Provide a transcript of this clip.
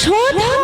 শোধাবে